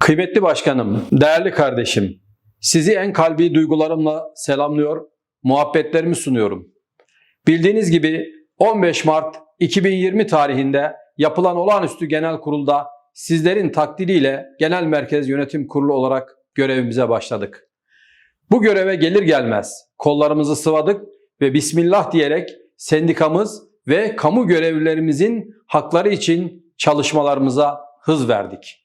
Kıymetli başkanım, değerli kardeşim, sizi en kalbi duygularımla selamlıyor, muhabbetlerimi sunuyorum. Bildiğiniz gibi 15 Mart 2020 tarihinde yapılan olağanüstü genel kurulda sizlerin takdiriyle Genel Merkez Yönetim Kurulu olarak görevimize başladık. Bu göreve gelir gelmez kollarımızı sıvadık ve Bismillah diyerek sendikamız ve kamu görevlilerimizin hakları için çalışmalarımıza hız verdik.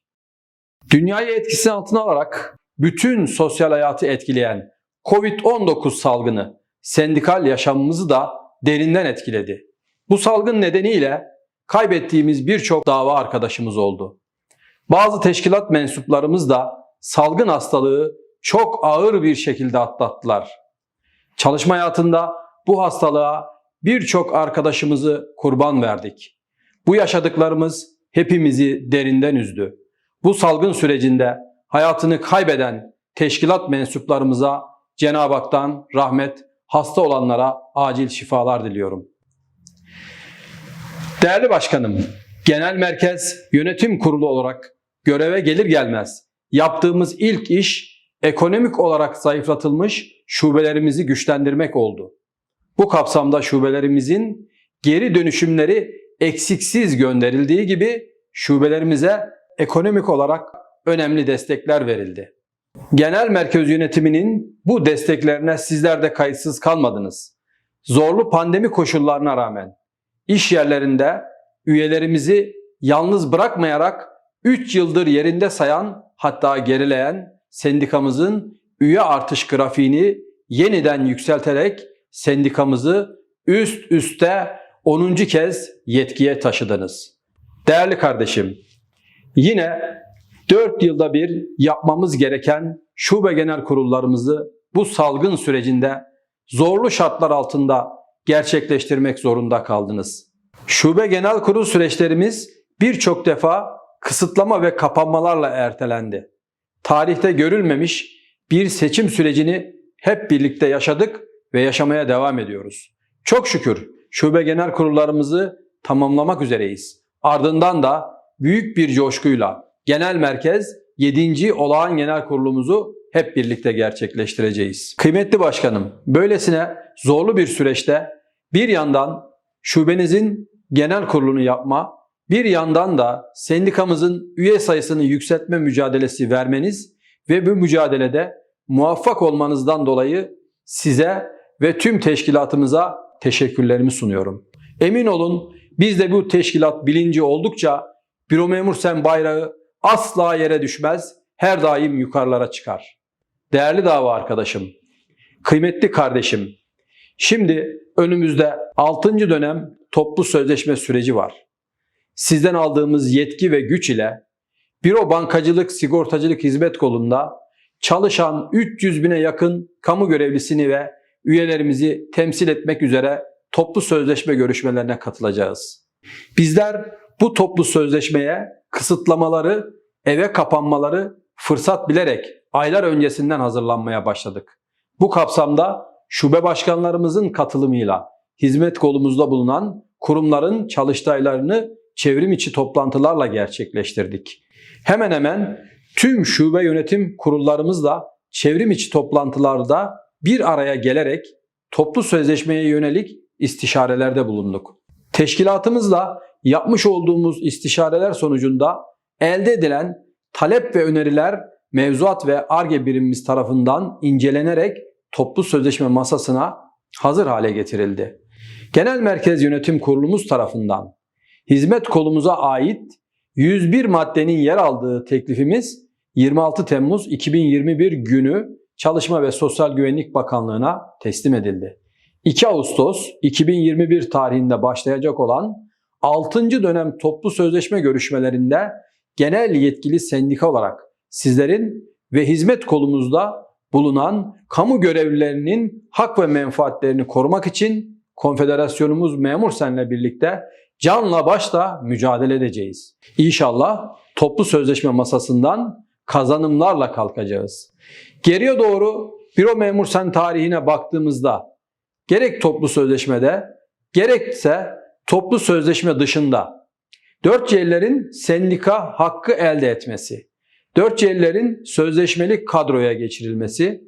Dünyayı etkisi altına alarak bütün sosyal hayatı etkileyen Covid-19 salgını sendikal yaşamımızı da derinden etkiledi. Bu salgın nedeniyle kaybettiğimiz birçok dava arkadaşımız oldu. Bazı teşkilat mensuplarımız da salgın hastalığı çok ağır bir şekilde atlattılar. Çalışma hayatında bu hastalığa birçok arkadaşımızı kurban verdik. Bu yaşadıklarımız hepimizi derinden üzdü. Bu salgın sürecinde hayatını kaybeden teşkilat mensuplarımıza Cenab-ı Hak'tan rahmet, hasta olanlara acil şifalar diliyorum. Değerli başkanım, Genel Merkez Yönetim Kurulu olarak göreve gelir gelmez yaptığımız ilk iş ekonomik olarak zayıflatılmış şubelerimizi güçlendirmek oldu. Bu kapsamda şubelerimizin geri dönüşümleri eksiksiz gönderildiği gibi şubelerimize ekonomik olarak önemli destekler verildi. Genel merkez yönetiminin bu desteklerine sizler de kayıtsız kalmadınız. Zorlu pandemi koşullarına rağmen iş yerlerinde üyelerimizi yalnız bırakmayarak 3 yıldır yerinde sayan hatta gerileyen sendikamızın üye artış grafiğini yeniden yükselterek sendikamızı üst üste 10. kez yetkiye taşıdınız. Değerli kardeşim, yine 4 yılda bir yapmamız gereken şube genel kurullarımızı bu salgın sürecinde zorlu şartlar altında gerçekleştirmek zorunda kaldınız. Şube genel kurul süreçlerimiz birçok defa kısıtlama ve kapanmalarla ertelendi. Tarihte görülmemiş bir seçim sürecini hep birlikte yaşadık ve yaşamaya devam ediyoruz. Çok şükür şube genel kurullarımızı tamamlamak üzereyiz. Ardından da büyük bir coşkuyla genel merkez 7. olağan genel kurulumuzu hep birlikte gerçekleştireceğiz. Kıymetli başkanım, böylesine zorlu bir süreçte bir yandan şubenizin genel kurulunu yapma, bir yandan da sendikamızın üye sayısını yükseltme mücadelesi vermeniz ve bu mücadelede muvaffak olmanızdan dolayı size ve tüm teşkilatımıza teşekkürlerimi sunuyorum. Emin olun biz de bu teşkilat bilinci oldukça Büro Memur Sen bayrağı asla yere düşmez, her daim yukarılara çıkar. Değerli dava arkadaşım, kıymetli kardeşim, şimdi önümüzde 6. dönem toplu sözleşme süreci var. Sizden aldığımız yetki ve güç ile Büro Bankacılık Sigortacılık Hizmet Kolu'nda çalışan 300 bine yakın kamu görevlisini ve üyelerimizi temsil etmek üzere toplu sözleşme görüşmelerine katılacağız. Bizler bu toplu sözleşmeye kısıtlamaları, eve kapanmaları fırsat bilerek aylar öncesinden hazırlanmaya başladık. Bu kapsamda şube başkanlarımızın katılımıyla hizmet kolumuzda bulunan kurumların çalıştaylarını çevrim içi toplantılarla gerçekleştirdik. Hemen hemen tüm şube yönetim kurullarımızla çevrim içi toplantılarda bir araya gelerek toplu sözleşmeye yönelik istişarelerde bulunduk. Teşkilatımızla yapmış olduğumuz istişareler sonucunda elde edilen talep ve öneriler mevzuat ve ARGE birimimiz tarafından incelenerek toplu sözleşme masasına hazır hale getirildi. Genel Merkez Yönetim Kurulumuz tarafından hizmet kolumuza ait 101 maddenin yer aldığı teklifimiz 26 Temmuz 2021 günü Çalışma ve Sosyal Güvenlik Bakanlığı'na teslim edildi. 2 Ağustos 2021 tarihinde başlayacak olan 6. dönem toplu sözleşme görüşmelerinde genel yetkili sendika olarak sizlerin ve hizmet kolumuzda bulunan kamu görevlilerinin hak ve menfaatlerini korumak için konfederasyonumuz Memur Sen'le birlikte canla başla mücadele edeceğiz. İnşallah toplu sözleşme masasından kazanımlarla kalkacağız. Geriye doğru Büro Memur Sen tarihine baktığımızda gerek toplu sözleşmede gerekse toplu sözleşme dışında. 4C'lerin sendika hakkı elde etmesi, Dörtçelilerin sözleşmeli kadroya geçirilmesi,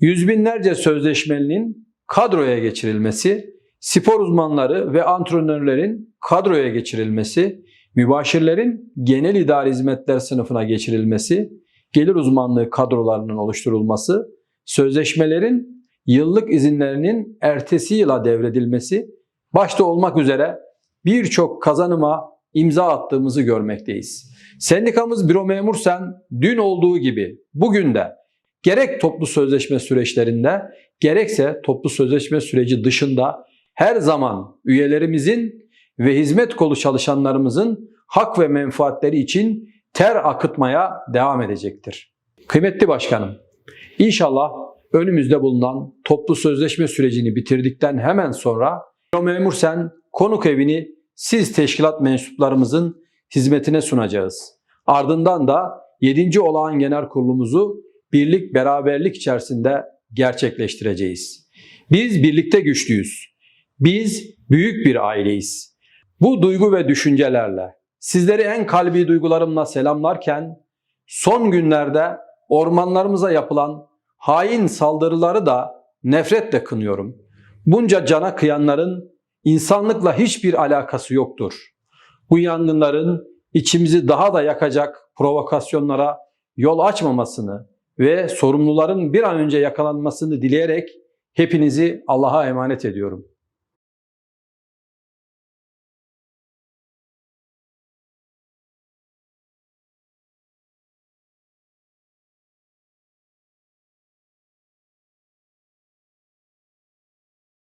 yüz binlerce sözleşmelinin kadroya geçirilmesi, spor uzmanları ve antrenörlerin kadroya geçirilmesi, mübaşirlerin genel idari hizmetler sınıfına geçirilmesi, gelir uzmanlığı kadrolarının oluşturulması, sözleşmelerin yıllık izinlerinin ertesi yıla devredilmesi, başta olmak üzere birçok kazanıma imza attığımızı görmekteyiz. Sendikamız Büro Memur Sen dün olduğu gibi bugün de gerek toplu sözleşme süreçlerinde gerekse toplu sözleşme süreci dışında her zaman üyelerimizin ve hizmet kolu çalışanlarımızın hak ve menfaatleri için ter akıtmaya devam edecektir. Kıymetli başkanım, inşallah önümüzde bulunan toplu sözleşme sürecini bitirdikten hemen sonra Büro Memur Sen konuk evini siz teşkilat mensuplarımızın hizmetine sunacağız. Ardından da 7. olağan genel kurulumuzu birlik beraberlik içerisinde gerçekleştireceğiz. Biz birlikte güçlüyüz. Biz büyük bir aileyiz. Bu duygu ve düşüncelerle sizleri en kalbi duygularımla selamlarken son günlerde ormanlarımıza yapılan hain saldırıları da nefretle kınıyorum. Bunca cana kıyanların insanlıkla hiçbir alakası yoktur. Bu yangınların içimizi daha da yakacak provokasyonlara yol açmamasını ve sorumluların bir an önce yakalanmasını dileyerek hepinizi Allah'a emanet ediyorum.